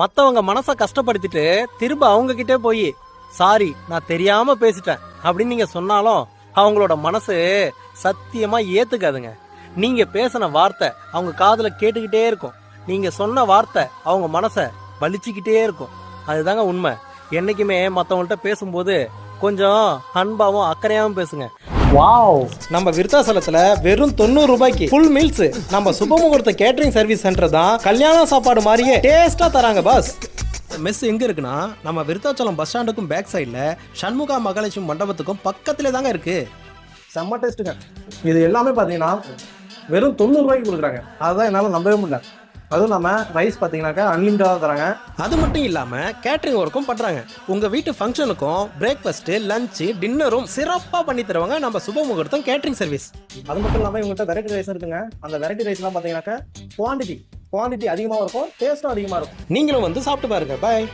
மத்தவங்க மனச கஷ்டப்படுத்திட்டு திரும்ப அவங்க கிட்டே போய் சாரி நான் தெரியாம பேசிட்டேன். அப்படின்னு நீங்க சொன்னாலும் அவங்களோட மனசு சத்தியமா ஏத்துக்காதுங்க. நீங்க பேசின வார்த்தை அவங்க காதில் கேட்டுக்கிட்டே இருக்கும். நீங்க சொன்ன வார்த்தை அவங்க மனச வலிச்சுக்கிட்டே இருக்கும். அதுதாங்க உண்மை. என்னைக்குமே மத்தவங்கள்ட்ட பேசும்போது கொஞ்சம் அன்பாவும் அக்கறையாவும் பேசுங்க. வாவ் நம்ம விருத்தாசலத்துல வெறும் தொண்ணூறு ரூபாய்க்கு ஃபுல் மீல்ஸ் நம்ம சுபமுகூர்த்த கேட்டரிங் சர்வீஸ் சென்டர் தான் கல்யாண சாப்பாடு மாதிரியே டேஸ்டா தராங்க பாஸ் மெஸ் எங்க இருக்குன்னா நம்ம விருத்தாச்சலம் பஸ் ஸ்டாண்டுக்கும் பேக் சைடுல சண்முகா மகாலட்சுமி மண்டபத்துக்கும் பக்கத்திலே தாங்க இருக்கு. செம்ம டேஸ்ட்டுங்க இது எல்லாமே பார்த்தீங்கன்னா வெறும் தொண்ணூறு ரூபாய்க்கு கொடுக்குறாங்க. அதுதான் என்னால் நம்பவே முடியல. அதுவும் இல்லாமல் ரைஸ் பார்த்தீங்கன்னாக்கா அன்லிமிட்டடாக தராங்க. அது மட்டும் இல்லாம கேட்டரிங் ஒர்க்கும் பண்றாங்க. உங்க வீட்டு ஃபங்க்ஷனுக்கும் பிரேக்ஃபாஸ்ட் லஞ்ச் டின்னரும் சிறப்பா பண்ணி தருவாங்க நம்ம சுபமுகூர்த்தம் கேட்டரிங் சர்வீஸ் அது மட்டும் இல்லாமல் இவங்ககிட்ட வெரைட்டி ரைஸ் இருக்குங்க. அந்த வெரைட்டி ரைஸ்லாம் பார்த்தீங்கன்னாக்கா குவான்டிட்டி குவான்டிட்டி அதிகமாக இருக்கும் டேஸ்ட்டும் அதிகமாக இருக்கும். நீங்களும் வந்து சாப்பிட்டு பாருங்க. பாய்